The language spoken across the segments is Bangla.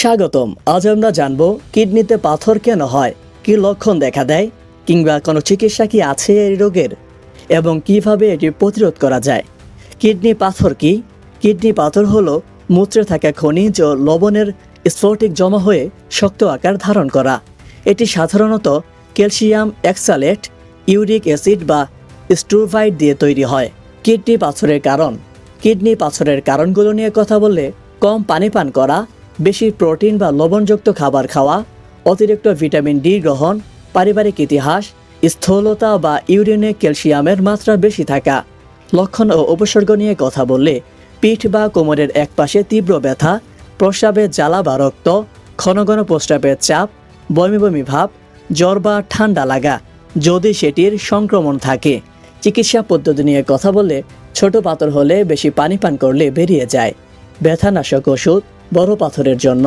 স্বাগতম। আজ আমরা জানব কিডনিতে পাথর কেন হয়, কি লক্ষণ দেখা দেয়, কিংবা কোনো চিকিৎসা কি আছে এই রোগের, এবং কীভাবে এটি প্রতিরোধ করা যায়। কিডনি পাথর কি? কিডনি পাথর হলো মূত্রে থাকা খনিজ ও লবণের স্ফটিক জমা হয়ে শক্ত আকার ধারণ করা। এটি সাধারণত ক্যালসিয়াম অ্যাক্সালেট ইউরিক অ্যাসিড বা স্ট্রুভাইড দিয়ে তৈরি হয়। কিডনি পাথরের কারণ। কিডনি পাথরের কারণগুলো নিয়ে কথা বললে কম পানি পান করা বেশি প্রোটিন বা লবণযুক্ত খাবার খাওয়া, অতিরিক্ত ভিটামিন ডি গ্রহণ, পারিবারিক ইতিহাস, স্থূলতা বা ইউরিনে ক্যালসিয়ামের মাত্রা বেশি থাকা, লক্ষণ ও উপসর্গ নিয়ে কথা বললে পিঠ বা কোমরের একপাশে তীব্র ব্যথা, প্রস্রাবে জ্বালা বা রক্ত ঘন ঘন প্রস্রাবের চাপ, বমি বমি ভাব, জ্বর বা ঠান্ডা লাগা, যদি সেটির সংক্রমণ থাকে। চিকিৎসা পদ্ধতি নিয়ে কথা বললে ছোট পাথর হলে বেশি পানি পান করলে বেরিয়ে যায়। ব্যথানাশক ওষুধ বড় পাথরের জন্য।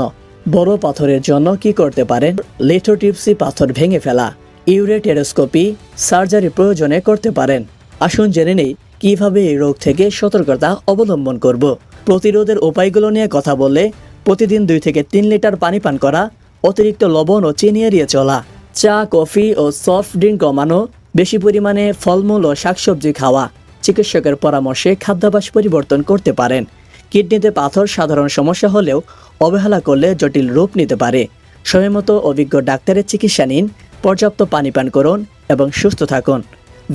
বড় পাথরের জন্য কি করতে পারেন লিথোটিপসি পাথর ভেঙে ফেলা। ইউরেটেরোস্কোপি সার্জারি প্রয়োজনে করতে পারেন। আসুন জেনে নেই, কীভাবে এই রোগ থেকে সতর্কতা অবলম্বন করব। প্রতিরোধের উপায়গুলো নিয়ে কথা বললে প্রতিদিন দুই থেকে তিন লিটার পানি পান করা, অতিরিক্ত লবণ ও চিনি এড়িয়ে চলা, চা, কফি ও সফট ড্রিঙ্ক কমানো, বেশি পরিমাণে ফলমূল ও শাকসবজি খাওয়া, চিকিৎসকের পরামর্শে খাদ্যাভ্যাস পরিবর্তন করতে পারেন। কিডনিতে পাথর সাধারণ সমস্যা হলেও অবহেলা করলে জটিল রূপ নিতে পারে। সময়মতো অভিজ্ঞ ডাক্তারের চিকিৎসা নিন, পর্যাপ্ত পানি পান করুন এবং সুস্থ থাকুন।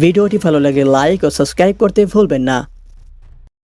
ভিডিওটি ভালো লাগে লাইক ও সাবস্ক্রাইব করতে ভুলবেন না।